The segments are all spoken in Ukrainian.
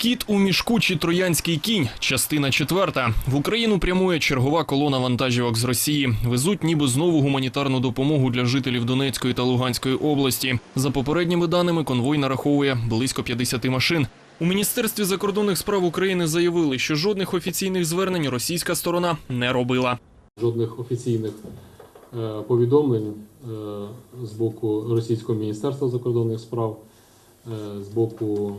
Кіт у мішку чи троянський кінь. Частина четверта. В Україну прямує чергова колона вантажівок з Росії. Везуть ніби знову гуманітарну допомогу для жителів Донецької та Луганської області. За попередніми даними, конвой нараховує близько 50 машин. У міністерстві закордонних справ України заявили, що жодних офіційних звернень російська сторона не робила. Жодних офіційних е, повідомлень е, з боку Російського міністерства закордонних справ, е, з боку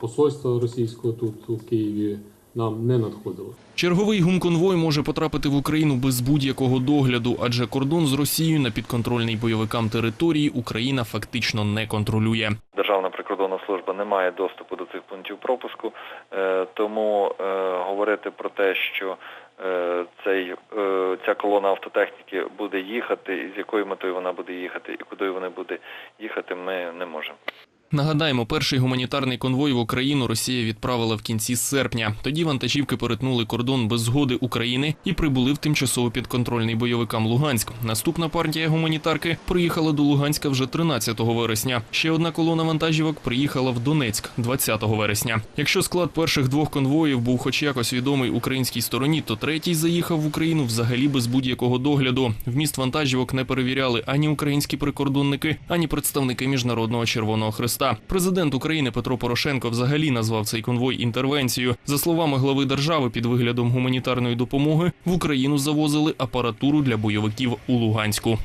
посольства російського тут у Києві нам не надходило. Черговий гумконвой може потрапити в Україну без будь-якого догляду, адже кордон з Росією на підконтрольній бойовикам території Україна фактично не контролює. Державна прикордонна служба не має доступу до цих пунктів пропуску, е, тому е, говорити про те, що е, цей, е, ця колона автотехніки буде їхати, і з якою метою вона буде їхати, і куди вона буде їхати, ми не можемо. Нагадаємо, перший гуманітарний конвой в Україну Росія відправила в кінці серпня. Тоді вантажівки перетнули кордон без згоди України і прибули в тимчасово підконтрольний бойовикам Луганськ. Наступна партія гуманітарки приїхала до Луганська вже 13 вересня. Ще одна колона вантажівок приїхала в Донецьк 20 вересня. Якщо склад перших двох конвоїв був хоч якось відомий українській стороні, то третій заїхав в Україну взагалі без будь-якого догляду. Вміст вантажівок не перевіряли ані українські прикордонники, ані представники міжнародного Червоного Хреста. Президент України Петро Порошенко взагалі назвав цей конвой інтервенцією. За словами глави держави, під виглядом гуманітарної допомоги в Україну завозили апаратуру для бойовиків у Луганську.